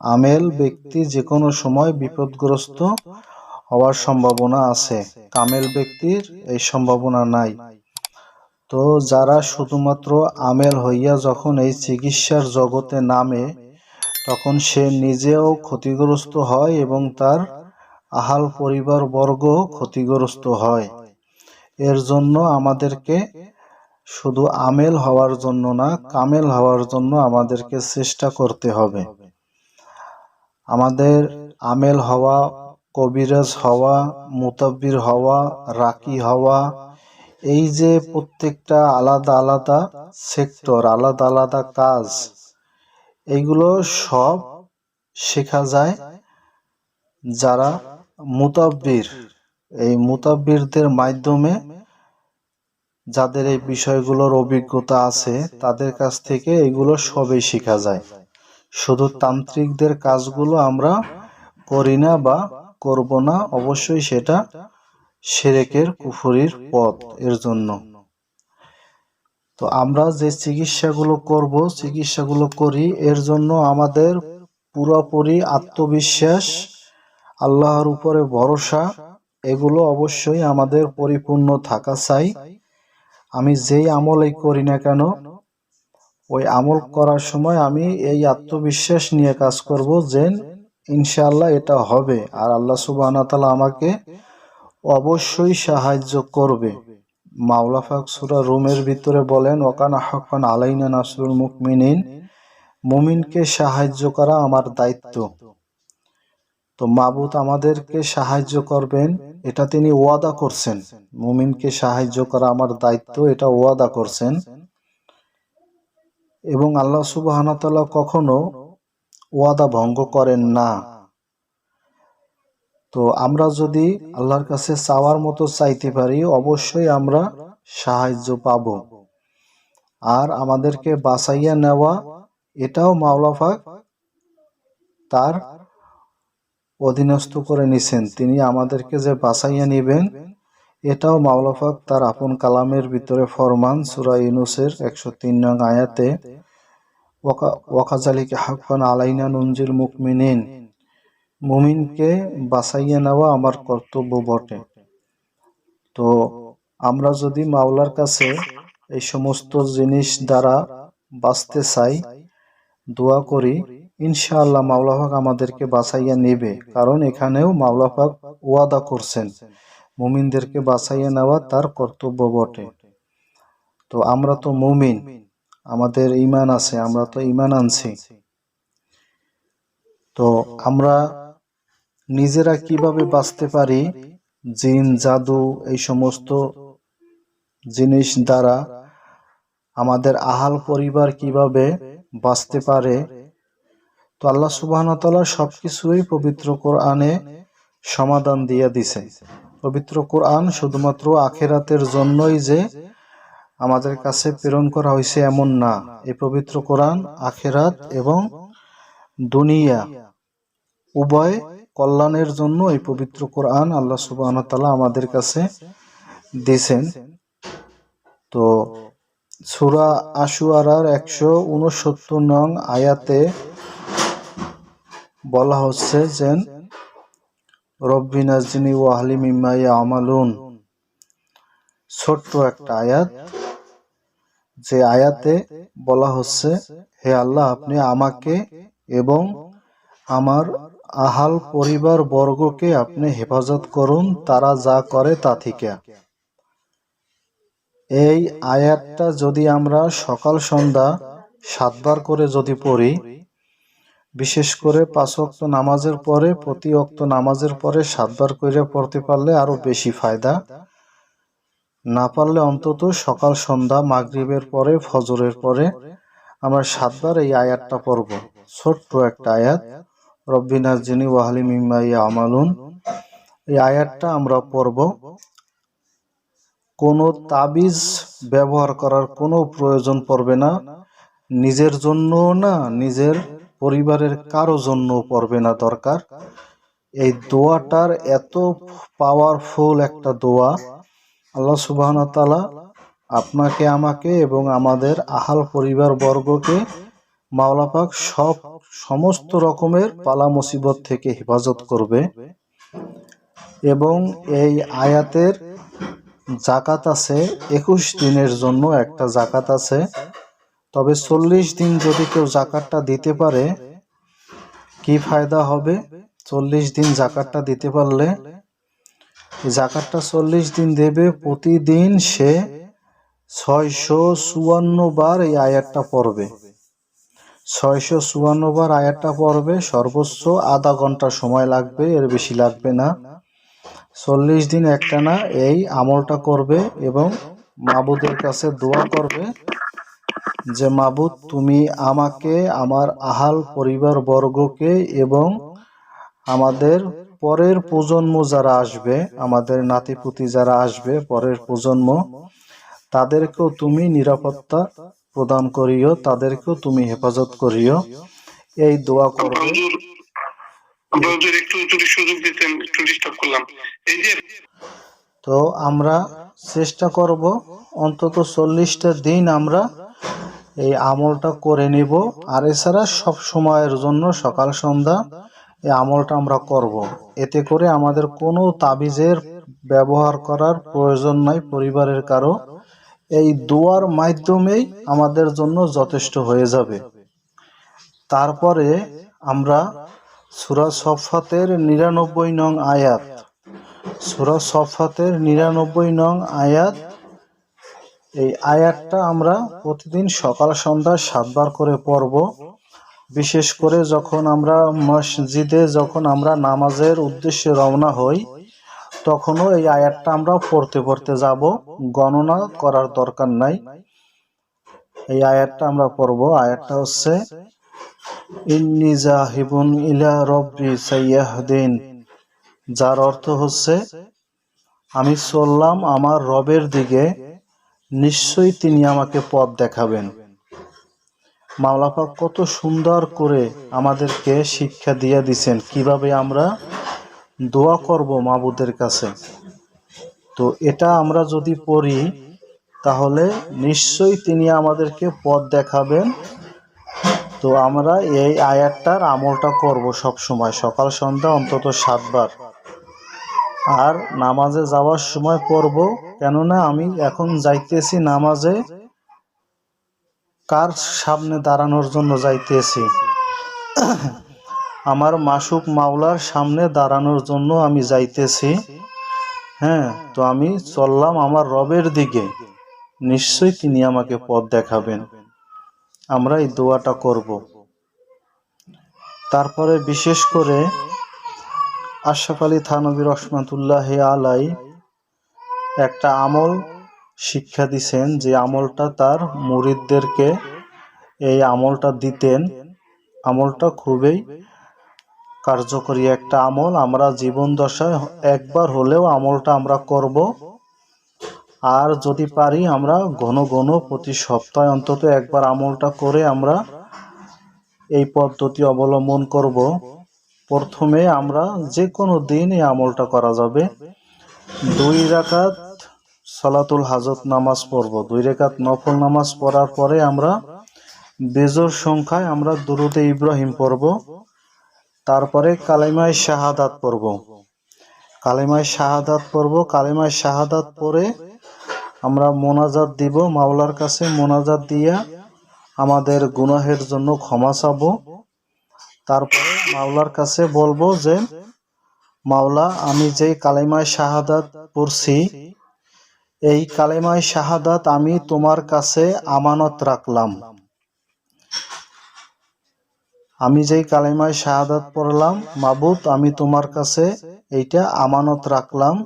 আমেল ব্যক্তি যে কোনো সময় বিপদগ্রস্ত হওয়ার সম্ভাবনা আছে। কামেল ব্যক্তির এই সম্ভাবনা নাই। তো যারা শুধুমাত্র আমেল হইয়া যখন এই চিকিৎসার জগতে নামে, তখন সে নিজেও ক্ষতিগ্রস্ত হয় এবং তার আহাল পরিবার বর্গ ক্ষতিগ্রস্ত হয়। এর জন্য আমাদেরকে শুধু আমেল হওয়ার জন্য না, কামেল হওয়ার জন্য আমাদেরকে চেষ্টা করতে হবে। আমাদের আমেল হওয়া, কবিরাজ হওয়া, মুতাব্বির হওয়া, রাকি হওয়া, এই যে প্রত্যেকটা আলাদা আলাদা সেক্টর, আলাদা আলাদা কাজ, এইগুলো সব শেখা যায় যারা মুতাব্বির। এই মুতাব্বিরদের মাধ্যমে যাদের এই বিষয়গুলোর অভিজ্ঞতা আছে, তাদের কাছ থেকে এগুলো সবই শেখা যায়। শুধু তান্ত্রিকদের কাজগুলো আমরা করি না বা করব না, অবশ্যই সেটা সেরেকের কুফুরির পথ এর জন্য। তো আমরা যে চিকিৎসাগুলো করব, চিকিৎসাগুলো করি, এর জন্য আমাদের পুরোপুরি আত্মবিশ্বাস, আল্লাহর উপরে ভরসা, এগুলো অবশ্যই আমাদের পরিপূর্ণ থাকা চাই। আমি যেই আমলই করি না কেন, ওই আমল করার সময় আমি এই আত্মবিশ্বাস নিয়ে কাজ করব যে ইনশাআল্লাহ এটা হবে। আর আল্লাহ সুবাহ তাআলা আমাকে অবশ্যই সাহায্য করবে। মাওলা ফাক সুরা রুমের ভিতরে বলেন ওকান হকান আলাইনা নাসরুল মুকমিনিন মুমিনকে সাহায্য করা আমার দায়িত্ব। তো মাবুত আমাদেরকে সাহায্য করবেন, এটা তিনি ওয়াদা করছেন। মুমিনকে সাহায্য করা আমার দায়িত্ব, এটা ওয়াদা করছেন। এবং আল্লাহ সুবাহতাল্লাহ কখনো ওয়াদা ভঙ্গ করেন না। তো আমরা যদি আল্লাহর কাছে চাওয়ার মতো চাইতে পারি, অবশ্যই আমরা সাহায্য পাব। আর আমাদেরকে বাঁচাইয়া নেওয়া, এটাও মাওলাফাক তার অধীনস্থ করে নিছেন। তিনি আমাদেরকে যে বাঁচাইয়া নিবেন, এটাও মাওলাফাক তার আপন কালামের ভিতরে ফরমান, সুরা ইউনুসের একশো তিন নং আয়াতে ওয়াকাজালিকে হাক্কান আলাইনা নুনজিল মুকমিনিন, মুমিনকে বাঁচাইয়া নেওয়া আমার কর্তব্য বটে। তো আমরা যদি মাওলার কাছে এই সমস্ত জিনিস দ্বারা বাঁচতে চাই, দোয়া করি ইনশাআল্লাহ মাওলাফাক আমাদেরকে বাঁচাইয়া নেবে, কারণ এখানেও মাওলাফাক ওয়াদা করছেন। মুমিনদেরকে বাঁচাইয়া নেওয়া তার কর্তব্য বটে। তো আমরা তো মুমিন, আমাদের ইমান আছে, আমরা তো ইমান আনছি। তো আমরা নিজেরা কীভাবে বাঁচতে পারি? জিন, জাদু, এই সমস্ত জিনিস দ্বারা আমাদের আহাল পরিবার কীভাবে বাঁচতে পারে? তো আল্লাহ সুবাহ সবকিছুই পবিত্র কোরআনে সমাধান দিয়ে দিছে। পবিত্র কোরআন শুধুমাত্র আখেরাতের জন্যই যে আমাদের কাছে প্রেরণ করা হয়েছে এমন না। এই পবিত্র কোরআন আখেরাত এবং দুনিয়া উভয় কল্যাণের জন্য এই পবিত্র কোরআন আল্লাহ সুবাহ আমাদের কাছে দিছেন তো সুরা আশুয়ারার একশো উনসত্তর নং আয়াতে বলা হচ্ছে যে, রব্বি নাজনি ওয়াহলি মিম্মাই আমালুন ছোট্ট একটা আয়াত। যে আয়াতে বলা হচ্ছে, হে আল্লাহ, আপনি আমাকে এবং আমার আহাল পরিবার বর্গকে আপনি হেফাজত করুন, তারা যা করে তা থেকে এই আয়াতটা যদি আমরা সকাল সন্ধ্যা সাতবার করে যদি পড়ি বিশেষ করে পাঁচ অক্ত নামাজের পরে, প্রতি অক্ত নামাজের পরে সাতবার করে পড়তে পারলে আরও বেশি ফায়দা। না পারলে অন্তত সকাল, সন্ধ্যা, মাগরিবের পরে, ফজরের পরে আমরা সাতবার এই আয়াতটা পড়ব। ছোট্ট একটা আয়াত। রব্বিনাজ জিনি ওয়াহালি মিম্মাই আমালুন এই আয়াতটা আমরা পড়ব। কোনো তাবিজ ব্যবহার করার কোনো প্রয়োজন পড়বে না। নিজের জন্য না, নিজের পরিবারের কারও জন্য পড়বে না দরকার। এই দোয়াটার এত পাওয়ারফুল একটা দোয়া। আল্লাহ সুবাহ তালা আপনাকে, আমাকে এবং আমাদের আহাল পরিবার বর্গকে মাওলাপাক সব সমস্ত রকমের পালা মুসিবত থেকে হেফাজত করবে এবং এই আয়াতের জাকাত আছে, একুশ দিনের জন্য একটা জাকাত আছে। তবে চল্লিশ দিন যদি কেউ জাকাতটা দিতে পারে, কি ফায়দা হবে? চল্লিশ দিন জাকাতটা দিতে পারলে? জাকাতটা চল্লিশ দিন দেবে, প্রতিদিন সে ছয়শো চুয়ান্ন বার এই আয়াতটা পড়বে। ছয়শো চুয়ান্ন বার আয়াতটা পড়বে, সর্বোচ্চ আধা ঘণ্টা সময় লাগবে, এর বেশি লাগবে না। চল্লিশ দিন একটানা এই আমলটা করবে এবং মাবুদের কাছে দোয়া করবে। যে মাবুদ তুমি আমাকে আমার আহাল পরিবার বর্গকে এবং আমাদের পরের প্রজন্ম যারা আসবে আমাদের নাতিপুতি যারা আসবে পরের প্রজন্ম তাদেরকেও তুমি নিরাপত্তা প্রদান করিও তাদেরকেও তুমি হেফাজত করিও। এই দোয়া করবে। তো আমরা চেষ্টা করব অন্তত চল্লিশটা দিন আমরা এই আমলটা করে নিব। আর এছাড়া সব সময়ের জন্য সকাল, সন্ধ্যা এই আমলটা আমরা করব। এতে করে আমাদের কোনো তাবিজের ব্যবহার করার প্রয়োজন নাই পরিবারের কারও। এই দোয়ার মাধ্যমেই আমাদের জন্য যথেষ্ট হয়ে যাবে। তারপরে আমরা সুরা সফাতের নিরানব্বই নং আয়াত, সুরা সফাতের নিরানব্বই নং আয়াত এই আয়াতটা আমরা প্রতিদিন সকাল, সন্ধ্যা সাতবার করে পড়ব। বিশেষ করে যখন আমরা মসজিদে যখন আমরা নামাজের উদ্দেশ্যে রওনা হই, তখনও এই আয়াতটা আমরা পড়তে পড়তে যাব। গণনা করার দরকার নাই। এই আয়াতটা আমরা পড়ব। আয়াতটা হচ্ছে ইলা রব্বি যার অর্থ হচ্ছে, আমি চললাম আমার রবের দিকে নিশ্চয়ই তিনি আমাকে পথ দেখাবেন। মাওলাপাক কত সুন্দর করে আমাদেরকে শিক্ষা দিয়ে দিছেন। কীভাবে আমরা দোয়া করব মাবুদের কাছে। তো এটা আমরা যদি পড়ি, তাহলে নিশ্চয়ই তিনি আমাদেরকে পথ দেখাবেন। তো আমরা এই আয়াতটার আমলটা করব সব সময়। সকাল সন্ধ্যা অন্তত সাতবার। আর নামাজে যাওয়ার সময় পড়ব, কেননা আমি এখন যাইতেছি নামাজে, কার সামনে দাঁড়ানোর জন্য যাইতেছি? আমার মাসুক মাওলার সামনে দাঁড়ানোর জন্য আমি যাইতেছি। হ্যাঁ তো আমি চললাম আমার রবের দিকে। নিশ্চয়ই তিনি আমাকে পথ দেখাবেন। আমরা এই দোয়াটা করব। তারপরে বিশেষ করে আশরাফ আলী থানবী রহমাতুল্লাহ আলাই একটা আমল শিক্ষা দিছেন যে আমলটা তার মুরিদদেরকে এই আমলটা দিতেন। আমলটা খুবই কার্যকরী একটা আমল। আমরা জীবন দশায় একবার হলেও আমলটা আমরা করব। আর যদি পারি, আমরা ঘন ঘন প্রতি সপ্তাহে অন্তত একবার আমলটা করে আমরা এই পদ্ধতি অবলম্বন করব। প্রথমে আমরা যে কোনো দিন এই আমলটা করা যাবে। দুই রাকাত সলাতুল হাজত নামাজ পড়ব। দুই রেখাত নফল নামাজ পড়ার পরে আমরা বেজোর সংখ্যায় আমরা দুরুদে ইব্রাহিম পড়ব। তারপরে কালেমায় শাহাদাত পড়ব। কালেমায় শাহাদাত পড়ব। কালেমায় শাহাদাত পড়ে আমরা মোনাজাত দিব। মাওলার কাছে মোনাজাত দিয়া আমাদের গুনাহের জন্য ক্ষমা চাবো। তারপরে মাওলার কাছে বলব যে, মাওলা, আমি যেই কালেমায় শাহাদাত পড়ছি, এই কালেমায় শাহাদাত আমি তোমার কাছে আমানত রাখলাম। আমি যেই কালেমায় শাহাদাত পড়লাম মাবুত আমি তোমার কাছে এইটা আমানত রাখলাম।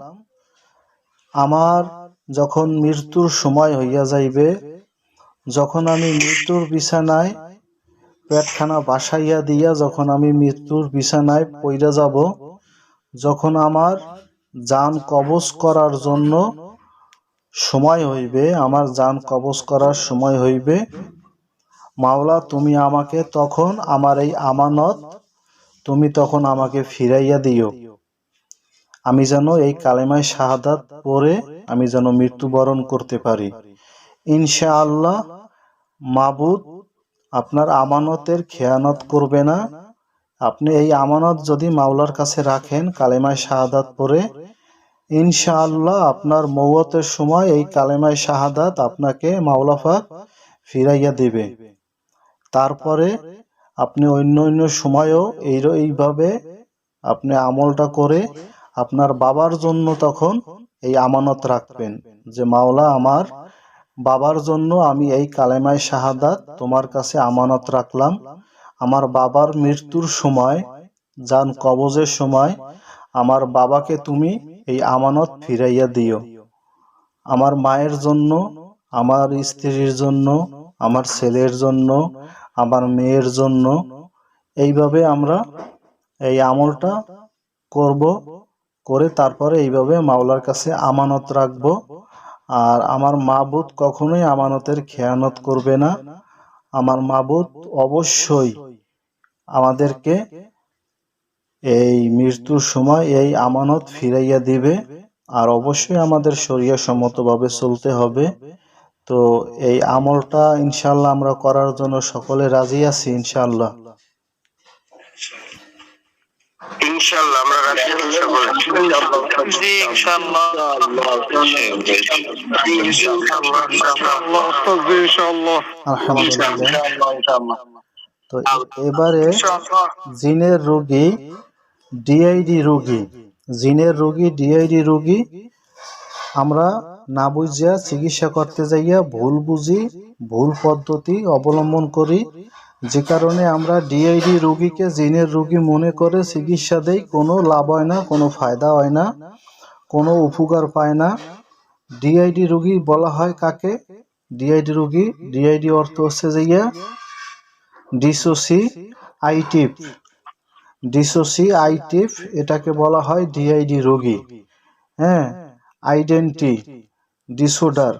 আমার যখন মৃত্যুর সময় হইয়া যাইবে, যখন আমি মৃত্যুর বিছানায় পেটখানা বাসাইয়া দিয়া যখন আমি মৃত্যুর বিছানায় পইরা যাব, যখন আমার যান কবজ করার জন্য সময় হইবে, আমার যান কবজ করার সময় হইবে, মাওলা, তুমি আমাকে তখন আমার এই আমানত, তুমি তখন আমাকে ফিরাইয়া দিও। আমি যেন এই কালেমায় শাহাদাত পরে আমি যেন মৃত্যুবরণ করতে পারি। ইনশাআল্লাহ, মাবুদ আপনার আমানতের খেয়ানত করবে না। আপনি এই আমানত যদি মাওলার কাছে রাখেন, কালেমায় শাহাদাত পরে ইনশাআল্লাহ আপনার মৌতের সময় এই কালেমায় শাহাদাত আপনাকে মাওলাফাক ফিরাইয়া দিবে। তারপরে আপনি অন্য অন্য সময়েও এই এইভাবে আপনি আমলটা করে আপনার বাবার জন্য তখন এই আমানত রাখবেন যে, মাওলা, আমার বাবার জন্য আমি এই কালেমায় শাহাদাত তোমার কাছে আমানত রাখলাম। আমার বাবার মৃত্যুর সময়, যান কবজের সময়, আমার বাবাকে তুমি এই আমানত ফিরাইয়া দিও। আমার মায়ের জন্য, আমার স্ত্রীর জন্য, আমার ছেলের জন্য, আমার মেয়ের জন্য এইভাবে আমরা এই আমলটা করব, করে তারপরে এইভাবে মাওলার কাছে আমানত রাখব। আর আমার মাবুদ কখনোই আমানতের খেয়ানত করবে না। আমার মাবুদ অবশ্যই আমাদেরকে এই মৃত্যুর সময় এই আমানত ফিরাইয়া দিবে আর অবশ্যই আমাদের শরীয় সম্মতভাবে চলতে হবে। তো এই আমলটা ইনশাল্লাহ আমরা করার জন্য সকলে রাজি আছি ইনশাল্লাহ ইনশাআল্লাহ আমরা রাজি আছি সকলে জি ইনশাআল্লাহ। ইনশাআল্লাহ। আলহামদুলিল্লাহ। তো এবারে জিনের রোগী ডিআইডি রোগী জিনের রোগী ডিআইডি রোগী আমরা না বুঝিয়া চিকিৎসা করতে যাইয়া ভুল বুঝি ভুল পদ্ধতি অবলম্বন করি যে কারণে আমরা ডিআইডি রোগীকে জিনের রোগী মনে করে চিকিৎসা দেই, কোনো লাভ হয় না, কোনো ফায়দা হয় না, কোনো উপকার পায় না। ডিআইডি রোগী বলা হয় কাকে? ডিআইডি রোগী ডিআইডি অর্থ হচ্ছে যাইয়া ডিসোসি আইটিভ। ডিসোসি আইটিভ এটাকে বলা হয় ডিআইডি রোগী। হ্যাঁ আইডেন্টি, ডিসঅর্ডার।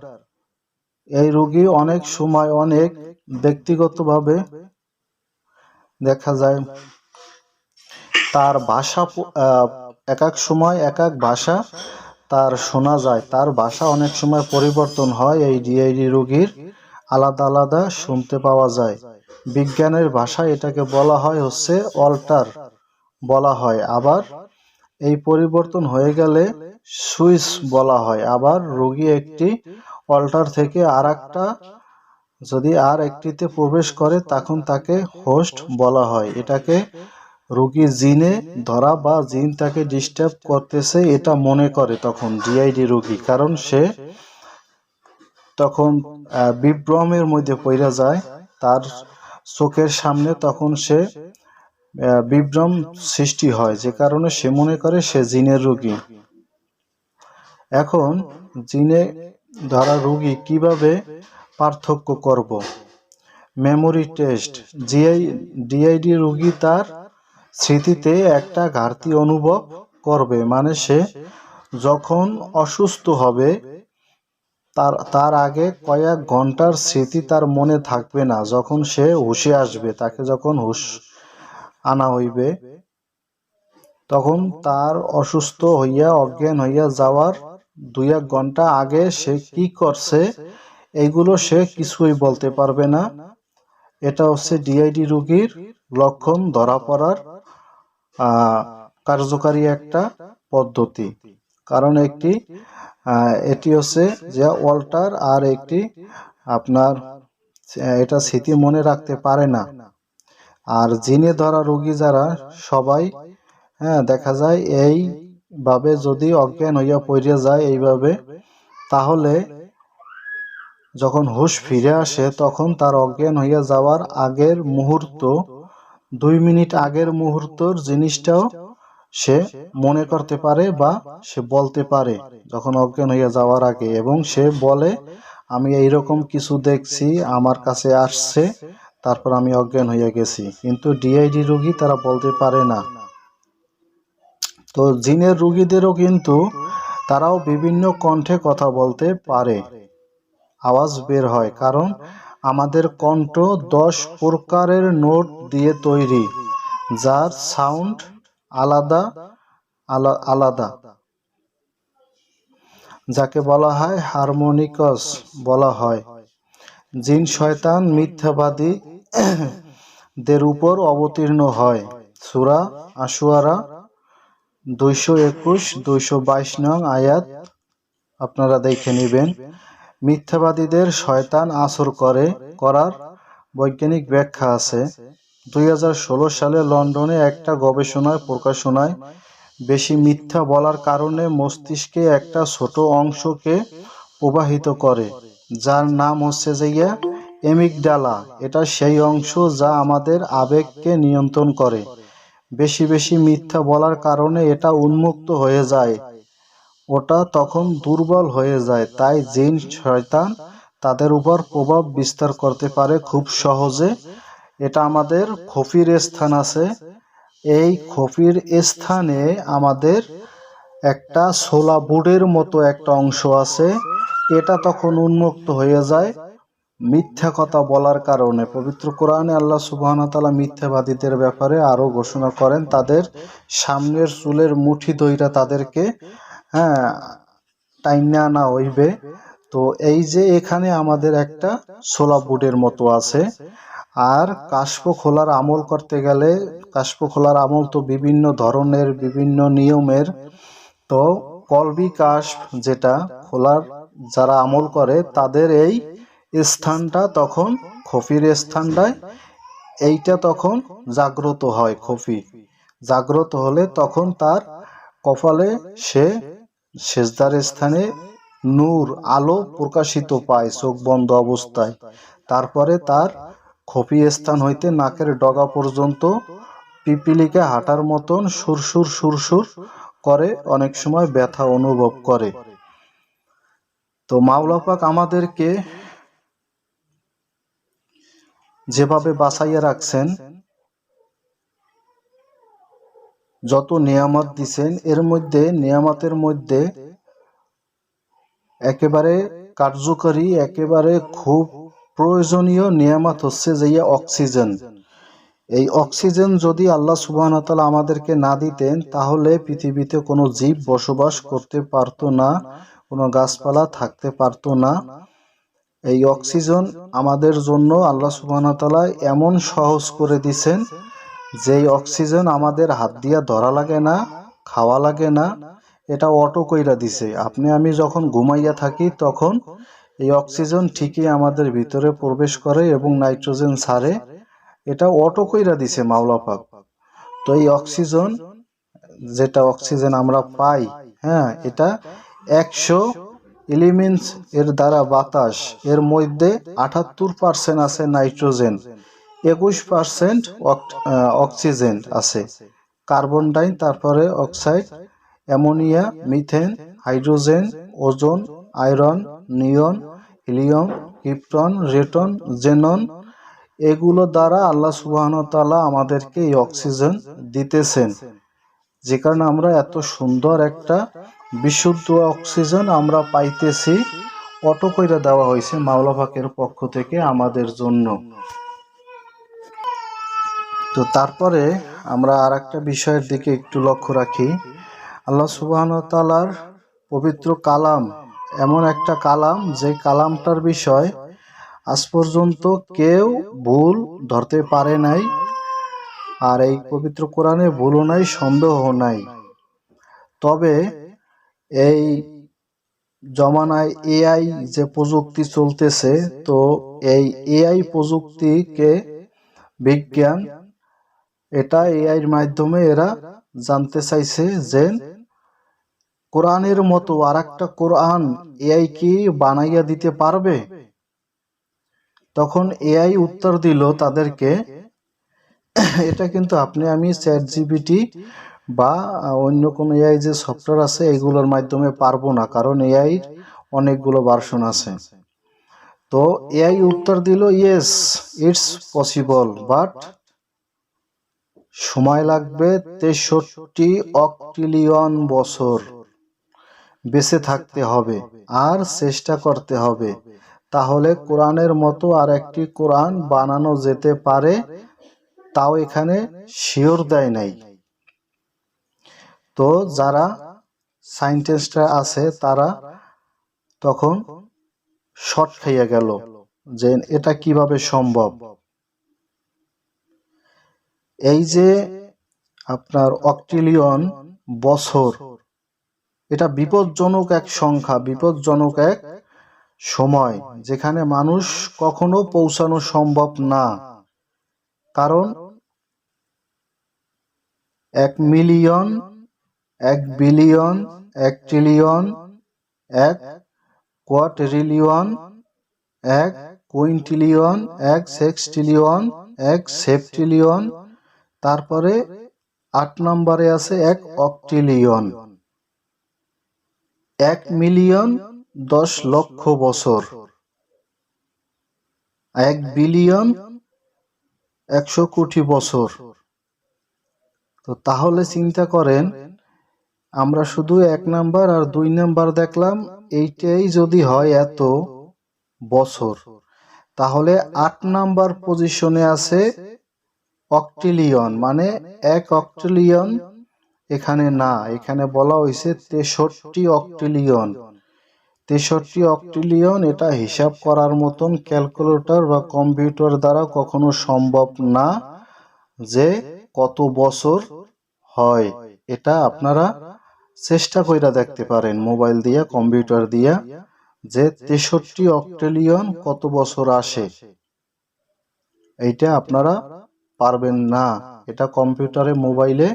এই রোগী অনেক সময় অনেক ব্যক্তিগতভাবে দেখা যায়। তার ভাষা এক এক সময় এক এক ভাষা তার শোনা যায়। তার ভাষা অনেক সময় পরিবর্তন হয়, এই ডিআইডি রোগীর আলাদা আলাদা শুনতে পাওয়া যায়। বিজ্ঞানের ভাষায় এটাকে বলা হয় হচ্ছে অল্টার, বলা হয়। আবার এই পরিবর্তন হয়ে গেলে সুইচ বলা হয়। আবার রোগী একটি অল্টার থেকে আর একটা যদি আর একটিতে প্রবেশ করে, তখন তাকে হোস্ট বলা হয়। এটাকে রোগী জিনে ধরা বা জিন তাকে ডিস্টার্ব করতেছে, এটা মনে করে তখন ডিআইডি রোগী, কারণ সে তখন বিভ্রমের মধ্যে পড়া যায়। তার চোখের সামনে তখন সে বিভ্রম সৃষ্টি হয়, যে কারণে সে মনে করে সে জিনের রোগী। এখন জিনে ধরা রোগী কীভাবে পার্থক্য করব। মেমোরি টেস্ট জিআই ডিআইডি রোগী তার স্মৃতিতে একটা ঘাটতি অনুভব করবে মানে সে যখন অসুস্থ হবে, তার তার আগে কয়েক ঘণ্টার স্মৃতি তার মনে থাকবে না, যখন সে হুশে আসবে, তাকে যখন হুশ আনা হইবে, তখন তার অসুস্থ হইয়া, অজ্ঞান হইয়া যাওয়ার দুই এক ঘণ্টা আগে সে কি করছে এইগুলো সে কিছুই বলতে পারবে না। এটা হচ্ছে ডিআইডি রোগীর লক্ষণ ধরা পড়ার কার্যকারী একটা পদ্ধতি। কারণ একটি এটি হচ্ছে যে অল্টার আর একটি আপনার এটা স্মৃতি মনে রাখতে পারে না। আর জিনে ধরা রোগী যারা, সবাই হ্যাঁ দেখা যায় এইভাবে যদি অজ্ঞান হইয়া পড়িয়া যায় এইভাবে, তাহলে যখন হুশ ফিরে আসে, তখন তার অজ্ঞান হইয়া যাওয়ার আগের মুহূর্ত, দুই মিনিট আগের মুহূর্তর জিনিসটাও সে মনে করতে পারে বা সে বলতে পারে যখন অজ্ঞান হইয়া যাওয়ার আগে। এবং সে বলে, আমি এইরকম কিছু দেখছি, আমার কাছে আসছে, তারপর আমি অজ্ঞান হইয়া গেছি। কিন্তু ডিআইডি রুগী তারা বলতে পারে না। তো জিনের রুগীদেরও কিন্তু তারাও বিভিন্ন কণ্ঠে কথা বলতে পারে। আওয়াজ বের হয়, কারণ আমাদের কণ্ঠ দশ প্রকারের নোট দিয়ে তৈরি, যার সাউন্ড আলাদা, আলা- আলাদা। যাকে বলা হয় হারমোনিকস বলা হয়। জিন শয়তান মিথ্যাবাদী দের উপর অবতীর্ণ হয়। সূরা আশুয়ারা দুইশো একুশ, দুইশো বাইশ নং আয়াত আপনারা দেখে নেবেন। মিথ্যাবাদীদের শয়তান আসর করে করার বৈজ্ঞানিক ব্যাখ্যা আছে। দুই হাজার ষোলো সালে লন্ডনে একটা গবেষণায় প্রকাশনায় বেশি মিথ্যা বলার কারণে মস্তিষ্কে একটা ছোট অংশকে প্রবাহিত করে, যার নাম হচ্ছে যে ইয়া এমিকডালা এটা সেই অংশ যা আমাদের আবেগকে নিয়ন্ত্রণ করে। বেশি বেশি মিথ্যা বলার কারণে এটা উন্মুক্ত হয়ে যায়। ওটা তখন দুর্বল হয়ে যায়, তাই জিন শয়তান তাদের উপর প্রভাব বিস্তার করতে পারে খুব সহজে। এটা আমাদের খফির স্থান আছে। এই খফির স্থানে আমাদের একটা সোলা বুডের মতো একটা অংশ আছে। এটা তখন উন্মুক্ত হয়ে যায় মিথ্যা কথা বলার কারণে। পবিত্র কোরআনে আল্লাহ সুবাহতালা মিথ্যাবাদীদের ব্যাপারে আরও ঘোষণা করেন, তাদের সামনের চুলের মুঠি দইরা তাদেরকে হ্যাঁ টাইনে আনা হইবে। তো এই যে এখানে আমাদের একটা সোলা বুটের মতো আছে। আর কাশ্প খোলার আমল করতে গেলে কাশ্প খোলার আমল তো বিভিন্ন ধরনের, বিভিন্ন নিয়মের। তো কলবি কাশ্প যেটা খোলার যারা আমল করে, তাদের এই স্থানটা তখন খফির স্থানটায়, এইটা তখন জাগ্রত হয় খফি। জাগ্রত হলে তখন তার কপালে সে সেজদার স্থানে নূর আলো প্রকাশিত পায় চোখ বন্ধ অবস্থায়। তারপরে তার খফি স্থান হইতে নাকের ডগা পর্যন্ত পিপিলিকা হাঁটার মতন সুরসুর সুরসুর করে, অনেক সময় ব্যথা অনুভব করে। তো মাওলাপাক আমাদেরকে যেভাবে বাঁচাইয়া রাখছেন যত নিয়ামত দিছেন, এর মধ্যে, নিয়ামতের মধ্যে একেবারে কার্যকরী, একেবারে খুব প্রয়োজনীয় নিয়ামত হচ্ছে যে অক্সিজেন। এই অক্সিজেন যদি আল্লাহ সুবাহতালা আমাদেরকে না দিতেন, তাহলে পৃথিবীতে কোনো জীব বসবাস করতে পারতো না, কোনো গাছপালা থাকতে পারতো না। এই অক্সিজেন আমাদের জন্য আল্লাহ সুবাহতালা এমন সহজ করে দিছেন যে এই অক্সিজেন আমাদের হাত দিয়া ধরা লাগে না, খাওয়া লাগে না, এটা অটো কইরা দিছে। আপনি, আমি যখন ঘুমাইয়া থাকি তখন এই অক্সিজেন ঠিকই আমাদের ভিতরে প্রবেশ করে এবং নাইট্রোজেন ছাড়ে এটা অটো কইরা দিছে মাওলাপাক তো এই অক্সিজেন, যেটা অক্সিজেন আমরা পাই হ্যাঁ এটা একশো এলিমেন্টস এর দ্বারা বাতাস, এর মধ্যে আটাত্তর পার্সেন্ট আছে নাইট্রোজেন। একুশ পার্সেন্ট অক্সিজেন আছে। কার্বন ডাই, তারপরে oxide, ammonia, methane, hydrogen, ozone, iron, neon, helium, krypton, radon, xenon. এগুলো দ্বারা আল্লাহ সুবাহন তালা আমাদেরকে এই অক্সিজেন দিতেছেন। যে কারণে আমরা এত সুন্দর একটা বিশুদ্ধ অক্সিজেন আমরা পাইতেছি, অটো কইরা দেওয়া হয়েছে মাওলা পাকের পক্ষ থেকে আমাদের জন্য। তো তারপরে আমরা আর একটা বিষয়ের দিকে একটু লক্ষ্য রাখি। আল্লাহ সুবাহন তালার পবিত্র কালাম এমন একটা কালাম যে কালামটার বিষয় আজ পর্যন্ত কেউ ভুল ধরতে পারে নাই আর এই পবিত্র কোরআনে ভুলও নাই সন্দেহ নাই। তবে এই জমানায় এআই যে প্রযুক্তি চলতেছে, তো এই এআই প্রযুক্তিকে বিজ্ঞান এটা এআইয়ের মাধ্যমে এরা জানতে চাইছে যে কোরআনের মতো আর একটা কোরআন এআই কি বানাইয়া দিতে পারবে? তখন এআই উত্তর দিল তাদেরকে, এটা কিন্তু আপনি, আমি চ্যাট জিবিটি বা অন্য কোনো এআই যে সফটওয়্যার আছে, এগুলোর মাধ্যমে পারব না, কারণ এআই অনেকগুলো ভার্সন আছে। তো এআই উত্তর দিল ইয়েস ইটস পসিবল বাট সময় লাগবে তেষট্টি অক্টিলিয়ন বছর। বেঁচে থাকতে হবে আর চেষ্টা করতে হবে। তাহলে কোরআনের মতো আর একটি কোরআন বানানো যেতে পারে, তাও এখানে শিওর দেয় নাই। তো যারা সাইন্টিস্টরা আছে, তারা তখন শর্ট খাইয়া গেল যে এটা কীভাবে সম্ভব? এই যে আপনার অক্টিলিয়ন বছর, এটা বিপজ্জনক এক সংখ্যা, বিপজ্জনক এক সময়, যেখানে মানুষ কখনো পৌঁছানো সম্ভব না। কারণ এক মিলিয়ন, এক বিলিয়ন, এক ট্রিলিয়ন, এক কোয়াট্রিলিয়ন, এক কুইন্টিলিয়ন, এক সেক্সটিলিয়ন, এক সেপ্টিলিয়ন তারপরে আট নম্বরে আছে এক অক্টিলিয়ন। এক মিলিয়ন দশ লক্ষ বছর। এক বিলিয়ন একশো কোটি বছর। তো তাহলে চিন্তা করেন, আমরা শুধু এক নাম্বার আর দুই নাম্বার দেখলাম, এইটাই যদি হয় এত বছর। তাহলে আট নাম্বার পজিশনে আছে অক্টিলিয়ন মানে এক অক্টিলিয়ন এখানে না, এখানে বলা হয়েছে তেষট্টি অক্টিলিয়ন। তেষট্টি অক্টিলিয়ন এটা হিসাব করার মতন ক্যালকুলেটর বা কম্পিউটার দ্বারা কখনো সম্ভব না যে কত বছর হয়। এটা আপনারা চেষ্টা কইরা দেখতে পারেন, মোবাইল দিয়া, কম্পিউটার দিয়া, যে তেষট্টি অক্টিলিয়ন কত বছর আসে। এইটা আপনারা পারবেন না। এটা কম্পিউটারে, মোবাইলে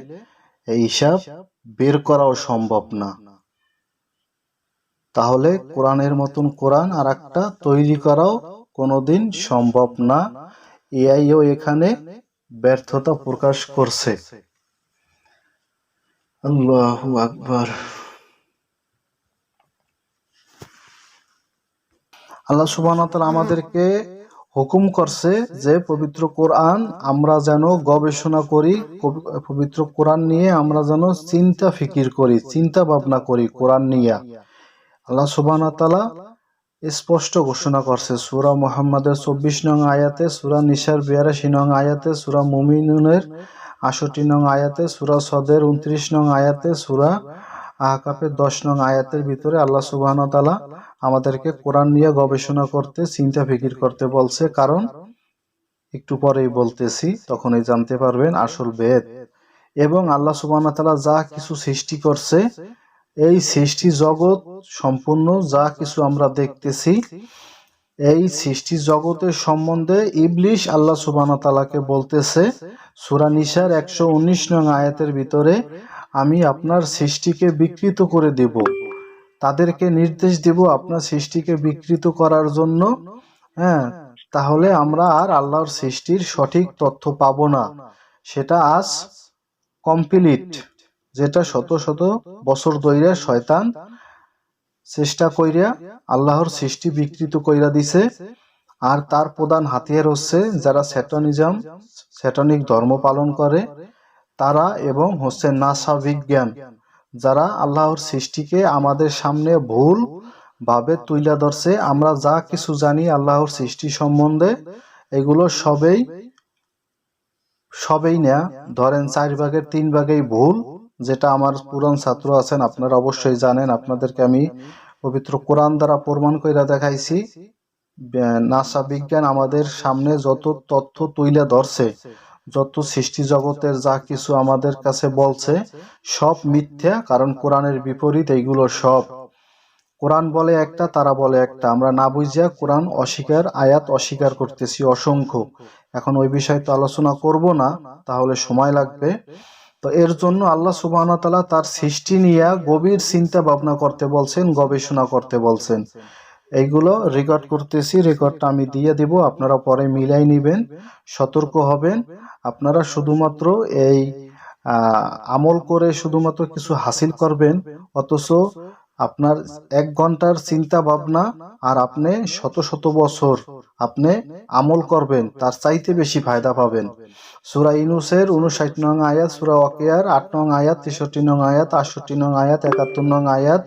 এই হিসাব বের করাও সম্ভব না। তাহলে কোরআনের মতন কোরআন আর একটা তৈরি করাও কোনোদিন সম্ভব না। এআইও এখানে ব্যর্থতা প্রকাশ করছে। আল্লাহ আকবার। আল্লাহ সুবহান আমাদেরকে হুকুম করছে যে, পবিত্র কোরআন আমরা যেন গবেষণা করি পবিত্র কোরআন নিয়ে আমরা যেন চিন্তা ফিকির করি, চিন্তা ভাবনা করি কোরআন নিয়ে। আল্লাহ সুবহান তাআলা স্পষ্ট ঘোষণা করছে, সুরা মুহাম্মাদের চব্বিশ নং আয়াতে, সুরা নিসার বিয়ারাশি নং আয়াতে, সুরা মুমিনুনের আষট্টি নং আয়াতে, সুরা সদের উনত্রিশ নং আয়াতে, সূরা আহকাফের দশ নং আয়াতের ভিতরে আল্লাহ সুবহান তাআলা আমাদেরকে কোরআন নিয়ে গবেষণা করতে, চিন্তা ফিকির করতে বলছে। কারণ একটু পরেই বলতেছি, তখনই জানতে পারবেন আসল বেদ এবং আল্লাহ তাআলা যা কিছু সৃষ্টি করছে, এই সৃষ্টি জগৎ সম্পূর্ণ যা কিছু আমরা দেখতেছি, এই সৃষ্টি জগতের সম্বন্ধে ইবলিশ আল্লাহ ওয়া বলতেছে। সূরা নিসার একশো উনিশ নং আয়াতের ভিতরে আমি আপনার সৃষ্টিকে বিকৃত করে দেব। তাদেরকে নির্দেশ দেব আপনার সৃষ্টিকে বিকৃত করার জন্য। হ্যাঁ তাহলে আমরা আর আল্লাহর সৃষ্টির সঠিক তথ্য পাবো না। সেটা আজ কমপ্লিট যেটা শত শত বছর ধইরা শয়তান চেষ্টা কইরা আল্লাহর সৃষ্টি বিকৃত কইরা দিছে। আর তার প্রধান হাতিয়ার হচ্ছে যারা স্যাটনিজম স্যাটনিক ধর্ম পালন করে। তারা এবং হচ্ছে নাসা বিজ্ঞান, যারা আল্লাহর সৃষ্টিকে আমাদের সামনে ভুল ভাবে তুইলা ধরছে। আমরা যা কিছু জানি আল্লাহর সৃষ্টি সম্বন্ধে, এগুলো সবেই সবেই না ধরেন চার ভাগের তিন ভাগেই ভুল, যেটা আমার পুরান ছাত্র আছেন, আপনারা অবশ্যই জানেন। আপনাদেরকে আমি পবিত্র কোরআন দ্বারা প্রমাণ কইরা দেখাইছি। নাসা বিজ্ঞান আমাদের সামনে যত তথ্য তুইলা ধরছে যত সৃষ্টি জগতের যা কিছু আমাদের কাছে বলছে, সব মিথ্যা, কারণ কোরআনের বিপরীত এইগুলো সব। কোরআন বলে একটা, তারা বলে একটা। আমরা না বুঝিয়া কোরআন অস্বীকার, আয়াত অস্বীকার করতেছি অসংখ্য। এখন ওই বিষয়ে তো আলোচনা করব না, তাহলে সময় লাগবে। তো এর জন্য আল্লাহ সুবাহতালা তার সৃষ্টি নিয়ে গভীর চিন্তা ভাবনা করতে বলছেন, গবেষণা করতে বলছেন। এইগুলো রেকর্ড করতেছি রেকর্ডটা আমি দিয়ে দিব, আপনারা পরে মিলাই নিবেন, সতর্ক হবেন। আপনারা শুধুমাত্র এই আমল করে শুধুমাত্র কিছু হাসিল করবেন, অথচ আপনার এক ঘণ্টার চিন্তা ভাবনা আর আপনি শত শত বছর আপনি আমল করবেন, তার চাইতে বেশি ফায়দা পাবেন। সুরা ইনুসের উনষাট নং আয়াত, সুরা ওয়াকিয়ার আট নং আয়াত, তেষট্টি নং আয়াত, আটষট্টি নং আয়াত, একাত্তর নং আয়াত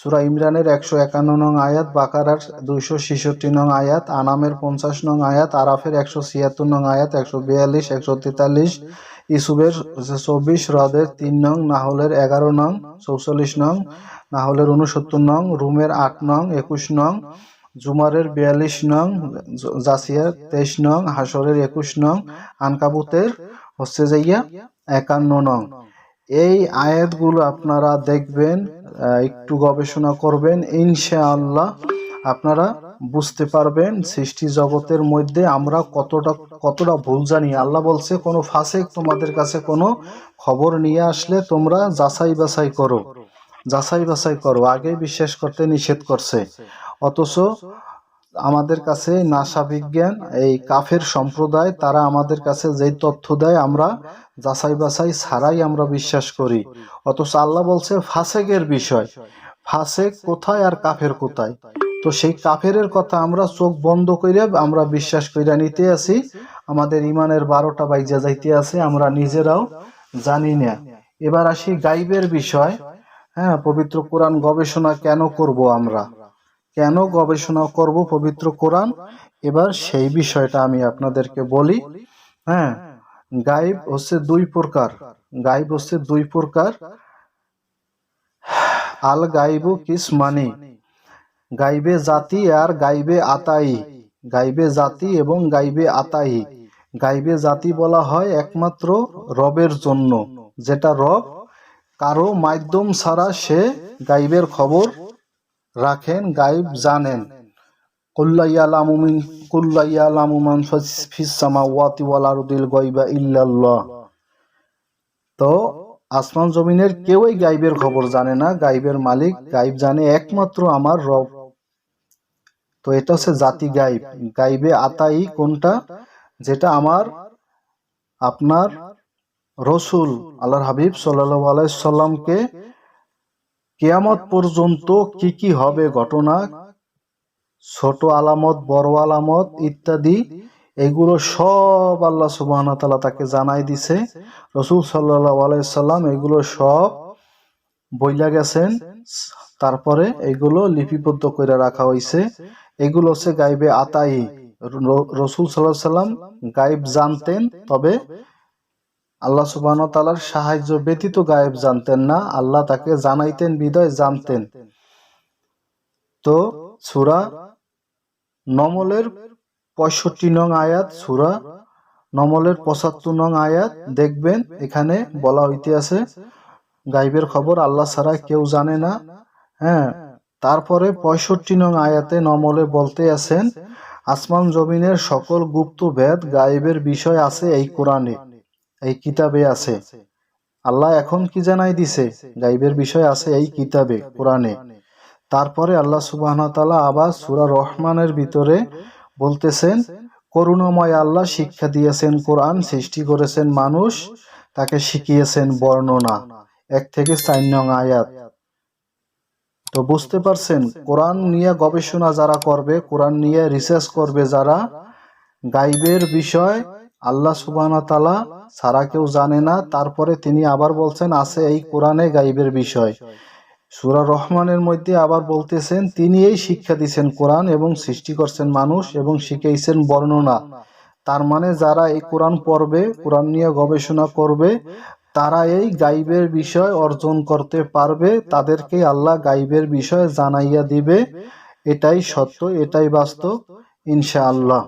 সুরা ইমরানের একশো একান্ন নং আয়াত, বাকারার দুইশো ছেষট্টি নং আয়াত, আনামের পঞ্চাশ নং আয়াত, আরাফের একশো ছিয়াত্তর নং আয়াত, একশো বিয়াল্লিশ, একশো তেতাল্লিশ, ইসুবের চব্বিশ হ্রদের তিন নং, নাহলের এগারো নং, চৌচল্লিশ নং, নাহলের উনসত্তর নং, রুমের আট নং, একুশ নং, জুমারের বিয়াল্লিশ নং জাসিয়ার তেইশ নং হাসরের একুশ নং, আনকাবুতের হচ্ছে যাইয়া একান্ন নং। এই আয়াতগুলো আপনারা দেখবেন একটু গবেষণা করবেন, ইনশাআল্লাহ আপনারা বুঝতে পারবেন সৃষ্টি জগতের মধ্যে আমরা কতটা কতটা ভুল জানি। আল্লাহ বলছে, কোনো ফাঁসে তোমাদের কাছে কোনো খবর নিয়ে আসলে তোমরা যাচাই বাছাই করো। যাচাই বাছাই করো, আগে বিশ্বাস করতে নিষেধ করছে। অথচ আমাদের কাছে নাসা বিজ্ঞান, এই কাফের সম্প্রদায়, তারা আমাদের কাছে যেই তথ্য দেয়, আমরা যাচাই বাছাই ছাড়াই আমরা বিশ্বাস করি। অথচ আল্লাহ বলছে, ফাসেকের বিষয়। ফাসেক কোথায় আর কাফের কোথায়? তো সেই কাফেরের কথা আমরা চোখ বন্ধ করে আমরা বিশ্বাস কইরা নিতে আছি। আমাদের ইমানের বারোটা বাইজা যাইতে আছে, আমরা নিজেরাও জানি না। এবার আসি গাইবের বিষয়। হ্যাঁ পবিত্র কোরআন গবেষণা কেন করব আমরা? কেন গবেষণা করব পবিত্র কোরআন? এবার সেই বিষয়টা আমি আপনাদেরকে বলি। হ্যাঁ গাইব হচ্ছে দুই প্রকার। গাইব হচ্ছে দুই প্রকার। আল গাইবু কিস মানি। গাইবে জাতি আর গাইবে আতাই। গাইবে জাতি এবং গাইবে আতাই। গাইবে জাতি বলা হয় একমাত্র রবের জন্য। যেটা রব কারও মাধ্যম ছাড়া সে গাইবের খবর রাখেন গাইব জানেন। তো আসমান জমিনের কেউই গাইবের খবর জানে না গাইবের মালিক গাইব জানে একমাত্র আমার রব। তো এটা হচ্ছে জাতি গাইব গাইবে আতাই কোনটা? যেটা আমার, আপনার রসুল, আল্লাহর হাবিব সাল্লাল্লাহু আলাইহি সাল্লামকে কেয়ামত পর্যন্ত কি কি হবে ঘটনা? ছোট আলামত, বড় আলামত ইত্যাদি, এগুলো সব আল্লাহ সুবাহ তাআলা তাকে জানাই দিছে। রসুল সাল্লাল্লাহু আলাইহি সাল্লাম এগুলো সব বইলা গেছেন, তারপরে এগুলো লিপিবদ্ধ করে রাখা হয়েছে এগুলো হচ্ছে গাইবে আতাই। রসুল সাল্লাহ সাল্লাম গাইব জানতেন, তবে আল্লাহ সুবাহ তালার সাহায্য ব্যতীত গায়েব জানতেন না, আল্লাহ তাকে জানাইতেন, বিদয় জানতেন। তো সুরা নমলের পঁয়ষট্টি নং আয়াত, সুরা নমলের পঁচাত্তর নং আয়াত দেখবেন, এখানে বলা হইতে আছে গাইবের খবর আল্লাহ ছাড়া কেউ জানে না। হ্যাঁ তারপরে পঁয়ষট্টি নং আয়াতে নমলে বলতে আছেন, আসমান জমিনের সকল গুপ্ত ভেদ গায়েবের বিষয় আছে এই কোরআনে। এই কিতাবে আছে। আল্লাহ এখন কি জানাই দিছে? গাইবের বিষয় আছে এই কিতাবে, কোরআনে। তারপরে আল্লাহ সুবাহ তাআলা আবার সূরা রহমানের ভিতরে বলতেছেন, করুণাময় আল্লাহ শিক্ষা দিয়েছেন কোরআন, সৃষ্টি করেছেন মানুষ, তাকে শিখিয়েছেন বর্ণনা। এক থেকে চার আয়াত। তো বুঝতে পারছেন, কোরআন নিয়ে গবেষণা যারা করবে, কোরআন নিয়ে রিসার্চ করবে যারা, গাইবের বিষয় আল্লাহ সুবাহ তালা সারা কেউ জানে না। তারপরে তিনি আবার বলছেন, আছে এই কোরআনে গাইবের বিষয়। সুরা রহমানের মধ্যে আবার বলতেছেন, তিনি এই শিক্ষা দিছেন কোরআন এবং সৃষ্টি করছেন মানুষ এবং শিখাইছেন বর্ণনা। তার মানে যারা এই কোরআন পড়বে, কোরআন নিয়ে গবেষণা করবে, তারা এই গাইবের বিষয় অর্জন করতে পারবে। তাদেরকে আল্লাহ গাইবের বিষয় জানাইয়া দিবে। এটাই সত্য, এটাই বাস্তব, ইনশাআল্লাহ।